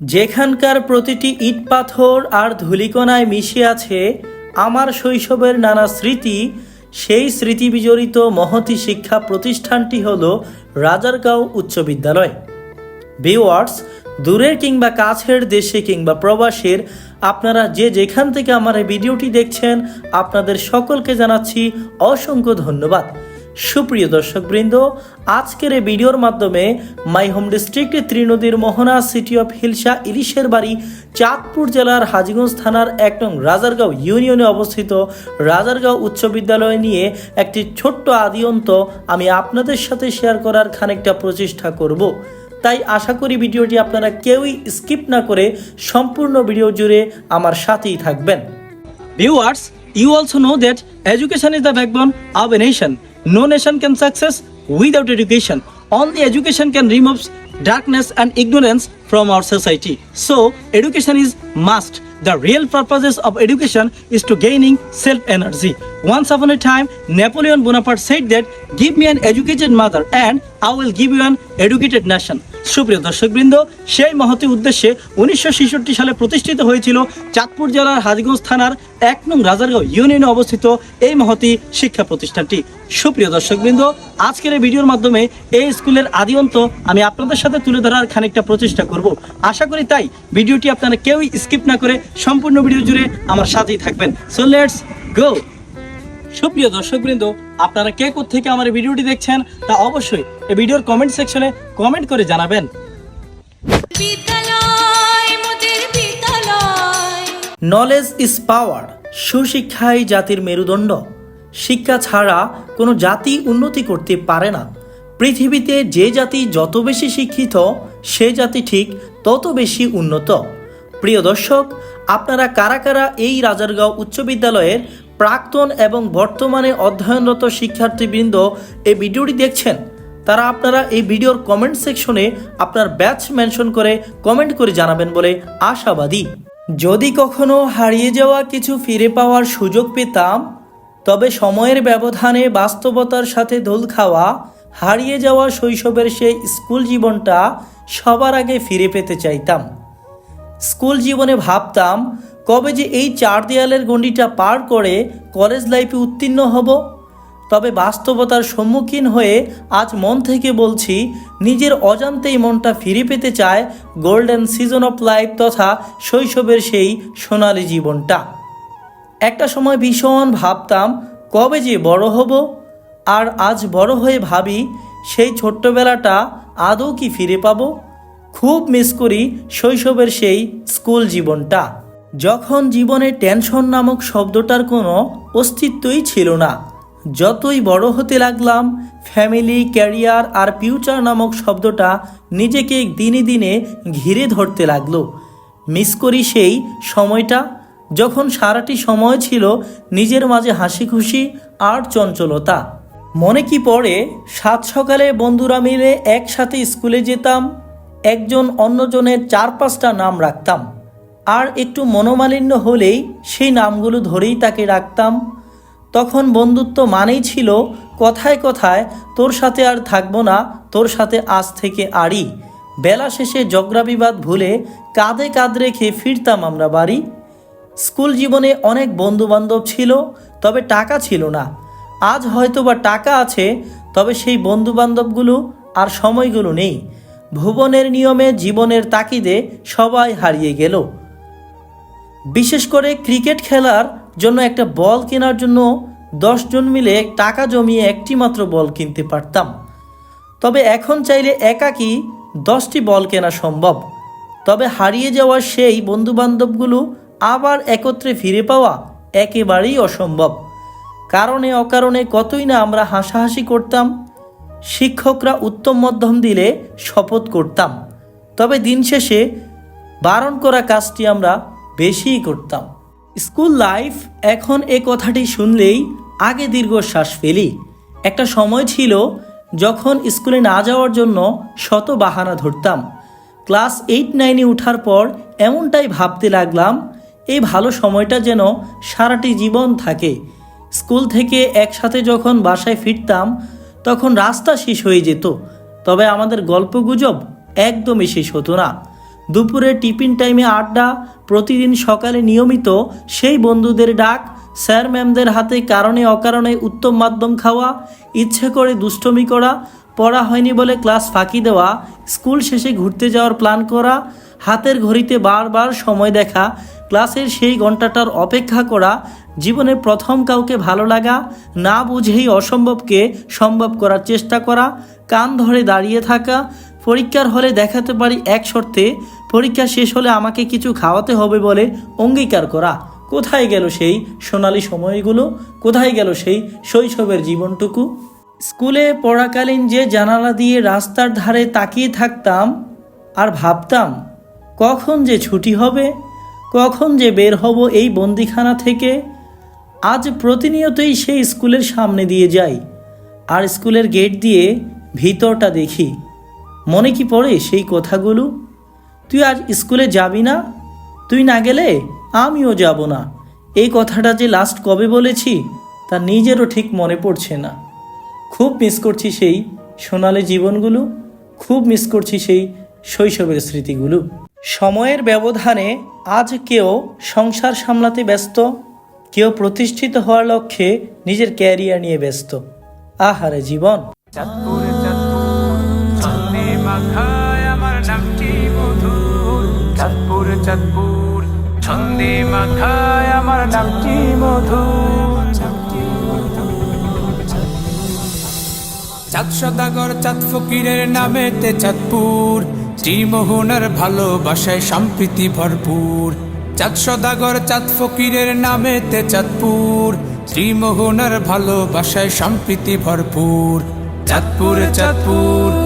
যেখানকার প্রতিটি ইট পাথর আর ধূলিকণায় মিশে আছে আমার শৈশবের নানা স্মৃতি, সেই স্মৃতি বিজড়িত মহতি শিক্ষা প্রতিষ্ঠানটি হল রাজারগাঁও উচ্চ বিদ্যালয়। ভিওয়ার্স দূরের কিংবা কাছের দেশে কিংবা প্রবাসের, আপনারা যে যেখান থেকে আমার এই ভিডিওটি দেখছেন, আপনাদের সকলকে জানাচ্ছি অসংখ্য ধন্যবাদ। সুপ্রিয় দর্শকবৃন্দ আজকের এই ভিডিওর মাধ্যমে মাই হোম ডিস্ট্রিক্টে ত্রিনদীর মোহনা সিটি অফ হিলসা ইলিশের বাড়ি চাঁদপুর জেলার হাজিগঞ্জ থানার এক নং রাজারগাঁও ইউনিয়নে অবস্থিত রাজারগাঁও উচ্চ বিদ্যালয় নিয়ে একটি ছোট্ট আদিয়ন্ত আমি আপনাদের সাথে শেয়ার করার খানিকটা প্রচেষ্টা করব তাই আশা করি ভিডিওটি আপনারা কেউই স্কিপ না করে সম্পূর্ণ ভিডিও জুড়ে আমার সাথেই থাকবেন Viewers, you also know that education is the backbone of a nation. No nation can success without education. Only education can remove darkness and ignorance from our society. So, education is must. The real purposes of education is to gaining self-energy. Once upon a time, Napoleon Bonaparte said that, give me an educated mother and I will give you an educated nation. সুপ্রিয় দর্শকবৃন্দ, সেই মহতি উদ্দেশ্যে উনিশশো ছেষট্টি সালে প্রতিষ্ঠিত হয়েছিল চাঁদপুর জেলার হাজগঞ্জ থানার এক নং রাজারগাঁও ইউনিয়নে অবস্থিত এই মহতি শিক্ষা প্রতিষ্ঠানটি। সুপ্রিয় দর্শকবৃন্দ, আজকের এই ভিডিওর মাধ্যমে এই স্কুলের আদি অন্ত আমি আপনাদের সাথে তুলে ধরার খানিকটা প্রচেষ্টা করব। আশা করি তাই ভিডিওটি আপনারা কেউই স্কিপ না করে সম্পূর্ণ ভিডিও জুড়ে আমার সাথেই থাকবেন। সো লেটস গো সুপ্রিয় দর্শকবৃন্দ আপনারা কে থেকে আমার এই ভিডিওটি দেখছেন তা অবশ্যই এই ভিডিওর কমেন্ট সেকশনে কমেন্ট করে জানাবেন। নলেজ ইজ পাওয়ার সুশিক্ষাই জাতির মেরুদণ্ড। শিক্ষা ছাড়া কোনো জাতি উন্নতি করতে পারে না। পৃথিবীতে যে জাতি যত বেশি শিক্ষিত সে জাতি ঠিক তত বেশি উন্নত। প্রিয় দর্শক আপনারা কারা কারা এই রাজারগাঁও উচ্চ বিদ্যালয়ের প্রাক্তন এবং বর্তমানে অধ্যয়নরত শিক্ষার্থীবৃন্দ এই ভিডিওটি দেখছেন, তারা আপনারা এই ভিডিওর কমেন্ট সেকশনে আপনার ব্যাচ মেনশন করে কমেন্ট করে জানাবেন বলে আশাবাদী। যদি কখনো হারিয়ে যাওয়া কিছু ফিরে পাওয়ার সুযোগ পেতাম, তবে সময়ের ব্যবধানে বাস্তবতার সাথে দোল খাওয়া, হারিয়ে যাওয়া শৈশবের সেই স্কুল জীবনটা সবার আগে ফিরে পেতে চাইতাম। স্কুল জীবনে ভাবতাম কবে যে এই চার দেয়ালের গণ্ডিটা পার করে কলেজ লাইফে উত্তীর্ণ হব? তবে বাস্তবতার সম্মুখীন হয়ে আজ মন থেকে বলছি, নিজের অজান্তেই মনটা ফিরে পেতে চায় গোল্ডেন সিজন অফ লাইফ তথা শৈশবের সেই সোনালি জীবনটা। একটা সময় ভীষণ ভাবতাম, কবে যে বড় হব? আর আজ বড় হয়ে ভাবি, সেই ছোট্টবেলাটা আদৌ কি ফিরে পাবো? খুব মিস করি শৈশবের সেই স্কুল জীবনটা। যখন জীবনে টেনশন নামক শব্দটার কোনো অস্তিত্বই ছিল না। যতই বড় হতে লাগলাম, ফ্যামিলি, ক্যারিয়ার আর ফিউচার নামক শব্দটা নিজেকে দিনে দিনে ঘিরে ধরতে লাগল। মিস করি সেই সময়টা, যখন সারাটি সময় ছিল নিজের মাঝে হাসি খুশি আর চঞ্চলতা। মনে কি পড়ে, সাত সকালে বন্ধুরা মিলে একসাথে স্কুলে যেতাম, একজন অন্যজনের চার পাঁচটা নাম রাখতাম। আর একটু মনোমালিন্য হলেই সেই নামগুলো ধরেই তাকে রাখতাম। তখন বন্ধুত্ব মানেই ছিল, কথায় কথায়, তোর সাথে আর থাকব না, তোর সাথে আজ থেকে আড়ি বেলা শেষে জগরা বিবাদ ভুলে কাঁধে কাঁধ রেখে ফিরতাম আমরা বাড়ি। স্কুল জীবনে অনেক বন্ধু বান্ধব ছিল, তবে টাকা ছিল না। আজ হয়তো বা টাকা আছে, তবে সেই বন্ধু বান্ধবগুলো আর সময়গুলো নেই। ভুবনের নিয়মে জীবনের তাকিদে সবাই হারিয়ে গেল। বিশেষ করে ক্রিকেট খেলার জন্য একটা বল কেনার জন্য দশজন মিলে টাকা জমিয়ে একটি মাত্র বল কিনতে পারতাম। তবে এখন চাইলে একাকি দশটি বল কেনা সম্ভব। তবে হারিয়ে যাওয়া সেই বন্ধুবান্ধবগুলো আবার একত্রে ফিরে পাওয়া একেবারেই অসম্ভব। কারণে অকারণে কতই না আমরা হাসাহাসি করতাম, শিক্ষকরা উত্তম মধ্যম দিলে শপথ করতাম। তবে দিন শেষে বারণ করা কাজটি আমরা বেশিই করতাম। স্কুল লাইফ এখন এ কথাটি শুনলেই আগে দীর্ঘশ্বাস ফেলি। একটা সময় ছিল যখন স্কুলে না যাওয়ার জন্য শত বাহানা ধরতাম। ক্লাস এইট, নাইনে ওঠার পর এমনটাই ভাবতে লাগলাম, এই ভালো সময়টা যেন সারাটি জীবন থাকে। স্কুল থেকে একসাথে যখন বাসায় ফিরতাম, তখন রাস্তা শেষ হয়ে যেত, তবে আমাদের গল্পগুজব একদমই শেষ হতো না। দুপুরে টিফিন টাইমে আড্ডা, প্রতিদিন সকালে নিয়মিত সেই বন্ধুদের ডাক, স্যার ম্যামদের হাতে কারণে অকারণে উত্তম মাধ্যম খাওয়া, ইচ্ছে করে দুষ্টমি করা, পড়া হয়নি বলে ক্লাস ফাঁকি দেওয়া, স্কুল শেষে ঘুরতে যাওয়ার প্ল্যান করা, হাতের ঘড়িতে বারবার সময় দেখা, ক্লাসের সেই ঘন্টাটার অপেক্ষা করা, জীবনে প্রথম কাউকে ভালো লাগা, না বুঝেই অসম্ভবকে সম্ভব করার চেষ্টা করা, কান ধরে দাঁড়িয়ে থাকা, পরীক্ষার হলে দেখাতে পারি এক শর্তে পরীক্ষা শেষ হলে আমাকে কিছু খাওয়াতে হবে বলে অঙ্গীকার করা। কোথায় গেল সেই সোনালি সময়গুলো? কোথায় গেল সেই শৈশবের জীবনটুকু? স্কুলে পড়াকালীন যে জানালা দিয়ে রাস্তার ধারে তাকিয়ে থাকতাম আর ভাবতাম, কখন যে ছুটি হবে, কখন যে বের হব এই বন্দিখানা থেকে, আজ প্রতিনিয়তই সেই স্কুলের সামনে দিয়ে যাই আর স্কুলের গেট দিয়ে ভিতরটা দেখি। মনে কি পড়ে সেই কথাগুলো? তুই আজ স্কুলে যাবি না? তুই না গেলে আমিও যাব না। এই কথাটা যে লাস্ট কবে বলেছি, তা নিজেরও ঠিক মনে পড়ছে না। খুব মিস করছি সেই সোনালি জীবনগুলো, খুব মিস করছি সেই শৈশবের স্মৃতিগুলো। সময়ের ব্যবধানে আজ কেউ সংসার সামলাতে ব্যস্ত, কেউ প্রতিষ্ঠিত হওয়ার লক্ষ্যে নিজের ক্যারিয়ার নিয়ে ব্যস্ত। আহারে জীবন। চাঁদপুর, ছন্দে মাখায় আমার নামটি মধুর। চাঁদ সদাগর, চাঁদ ফকিরের নামেতে চাঁদপুর ত্রিমোহনার ভালোবাসায় সম্প্রীতি ভরপুর। চাঁদ সদাগর, চাঁদ ফকিরের নামেতে চাঁদপুর ত্রিমোহনার ভালোবাসায় সম্প্রীতি ভরপুর। চাঁদপুর চাঁদপুর।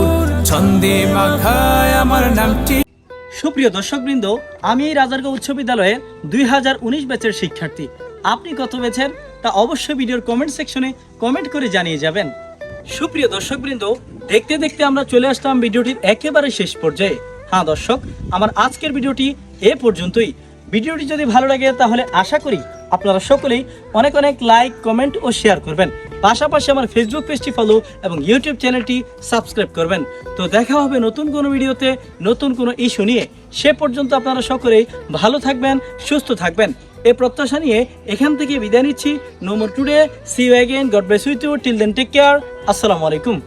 সুপ্রিয় দর্শকবৃন্দ, আমি এই রাজারগাঁও উচ্চ বিদ্যালয়ের দুই হাজার উনিশ ব্যাচের শিক্ষার্থী। আপনি কত বেছেন তা অবশ্যই ভিডিওর কমেন্ট সেকশনে কমেন্ট করে জানিয়ে যাবেন। সুপ্রিয় দর্শকবৃন্দ, দেখতে দেখতে আমরা চলে আসলাম ভিডিওটির একেবারে শেষ পর্যায়ে। হ্যাঁ দর্শক, আমার আজকের ভিডিওটি এ পর্যন্তই। ভিডিওটি যদি ভালো লাগে তাহলে আশা করি আপনারা সকলেই অনেক অনেক লাইক, কমেন্ট ও শেয়ার করবেন। পাশাপাশি আমার ফেসবুক পেজটি ফলো এবং ইউটিউব চ্যানেলটি সাবস্ক্রাইব করবেন। তো দেখা হবে নতুন কোনো ভিডিওতে, নতুন কোনো ইস্যু নিয়ে। সে পর্যন্ত আপনারা সকলেই ভালো থাকবেন, সুস্থ থাকবেন। এই প্রত্যাশা নিয়ে এখান থেকে বিদায় নিচ্ছি। No more today see you again God bless with you till then take care আসসালামু আলাইকুম।